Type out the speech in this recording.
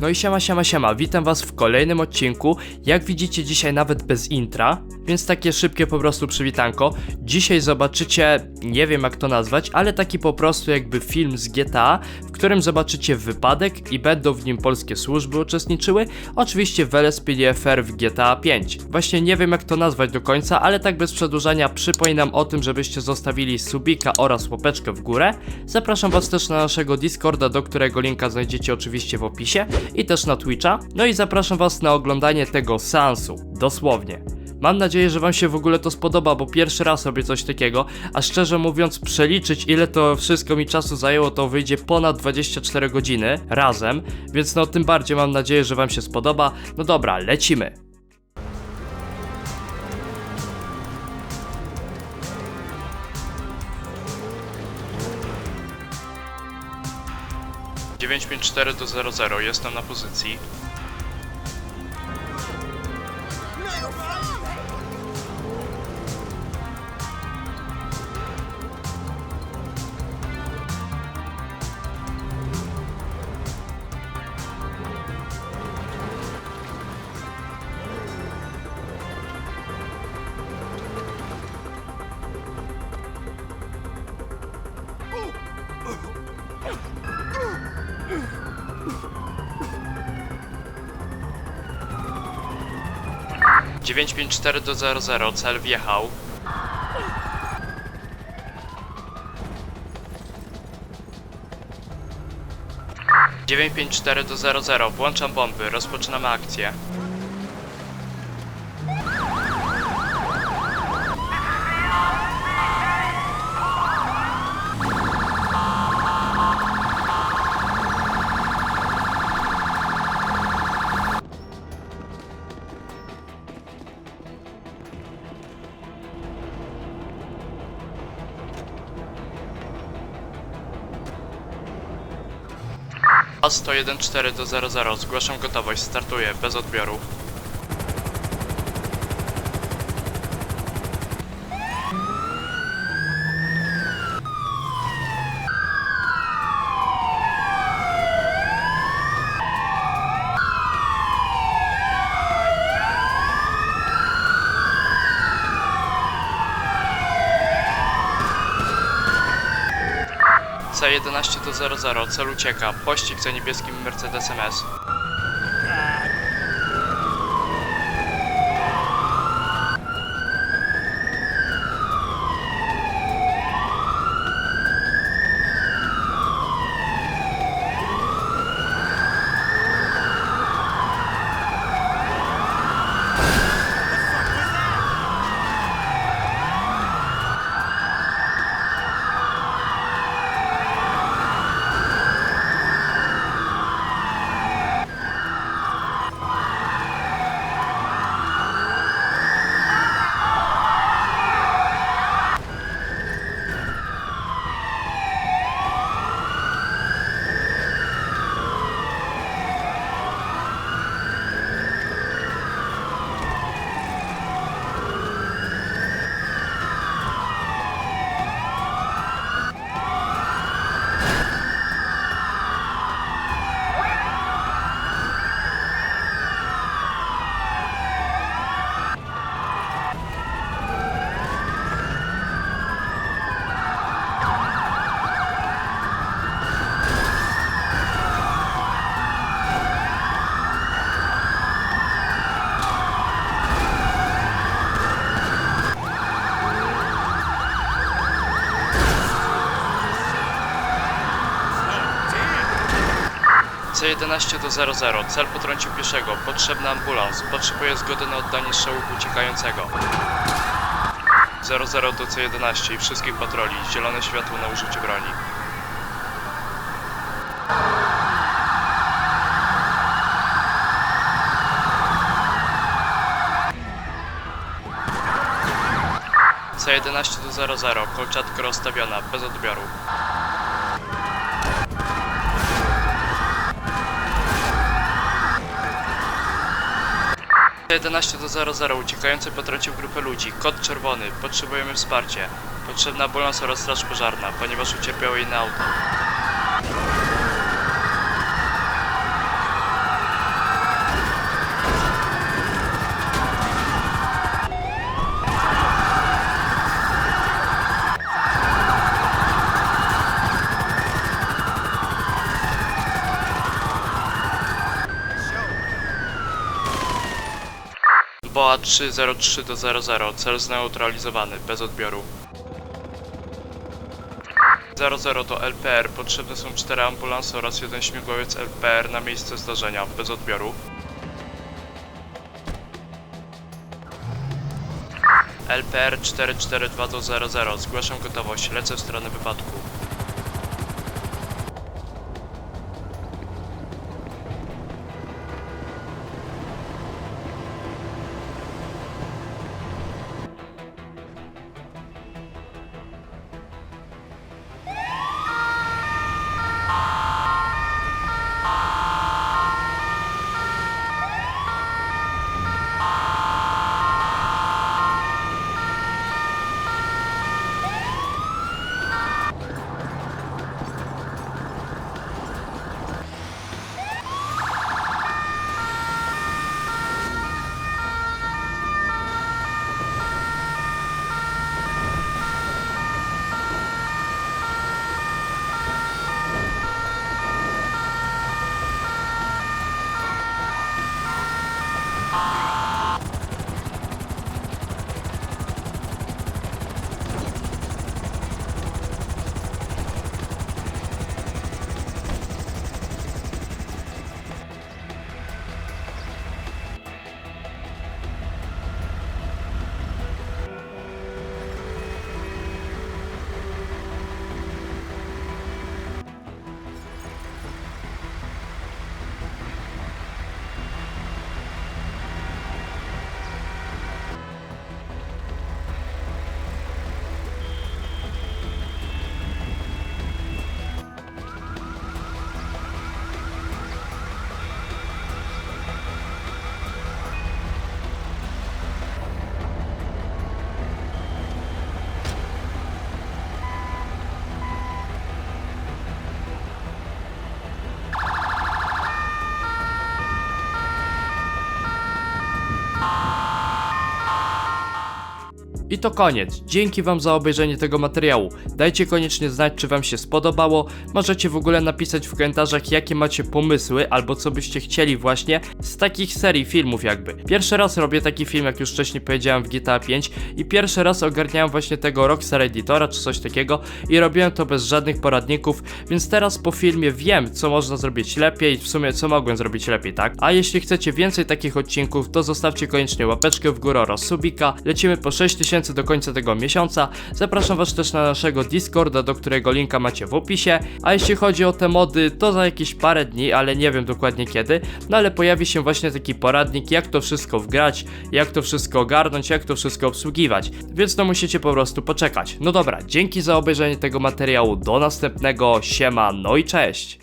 No i siema, siema, siema, witam was w kolejnym odcinku. Jak widzicie dzisiaj nawet bez intra, więc takie szybkie po prostu przywitanko. Dzisiaj zobaczycie, nie wiem jak to nazwać, ale taki po prostu jakby film z GTA, w którym zobaczycie wypadek i będą w nim polskie służby uczestniczyły. Oczywiście w LSPDFR w GTA 5. Właśnie nie wiem jak to nazwać do końca, ale tak bez przedłużania przypominam o tym, żebyście zostawili subika oraz łapeczkę w górę. Zapraszam was też na naszego Discorda, do którego linka znajdziecie oczywiście w opisie i też na Twitcha. No i zapraszam was na oglądanie tego seansu, dosłownie. Mam nadzieję, że wam się w ogóle to spodoba, bo pierwszy raz robię coś takiego, a szczerze mówiąc przeliczyć ile to wszystko mi czasu zajęło, to wyjdzie ponad 24 godziny razem, więc no tym bardziej mam nadzieję, że wam się spodoba. No dobra, lecimy. Dziewięć pięć cztery do zero zero, jestem na pozycji. Dziewięć pięć cztery do zero zero, cel wjechał. Dziewięć pięć cztery do zero zero, włączam bomby, rozpoczynamy akcję. A 101.4 do 00, zgłaszam gotowość, startuję, bez odbioru. C11 do 00, cel ucieka, pościg za niebieskim Mercedesem S. C11 do 00, cel potrącił pieszego, potrzebny ambulans, potrzebuję zgody na oddanie strzału uciekającego. 00 do C11 i wszystkich patroli, zielone światło na użycie broni. C11 do 00, kolczatka rozstawiona, bez odbioru. C11 do 00, uciekający potrącił grupę ludzi, kod czerwony, potrzebujemy wsparcia. Potrzebna ambulans oraz straż pożarna, ponieważ ucierpiało inne auto. BOA 303 do 00, cel zneutralizowany, bez odbioru. 00 to LPR, potrzebne są 4 ambulanse oraz jeden śmigłowiec LPR na miejsce zdarzenia, bez odbioru. LPR 442 do 00, zgłaszam gotowość, lecę w stronę wypadku. I to koniec. Dzięki Wam za obejrzenie tego materiału. Dajcie koniecznie znać, czy Wam się spodobało. Możecie w ogóle napisać w komentarzach, jakie macie pomysły, albo co byście chcieli właśnie z takich serii filmów jakby. Pierwszy raz robię taki film, jak już wcześniej powiedziałem w GTA 5 i pierwszy raz ogarniałem właśnie tego Rockstar Editora czy coś takiego i robiłem to bez żadnych poradników, więc teraz po filmie wiem, co można zrobić lepiej, w sumie co mogłem zrobić lepiej, tak? A jeśli chcecie więcej takich odcinków, to zostawcie koniecznie łapeczkę w górę oraz subika. Lecimy po 6000 do końca tego miesiąca. Zapraszam was też na naszego Discorda, do którego linka macie w opisie. A jeśli chodzi o te mody, to za jakieś parę dni, ale nie wiem dokładnie kiedy. No ale pojawi się właśnie taki poradnik, jak to wszystko wgrać, jak to wszystko ogarnąć, jak to wszystko obsługiwać. Więc no musicie po prostu poczekać. No dobra, dzięki za obejrzenie tego materiału. Do następnego. Siema, no i cześć.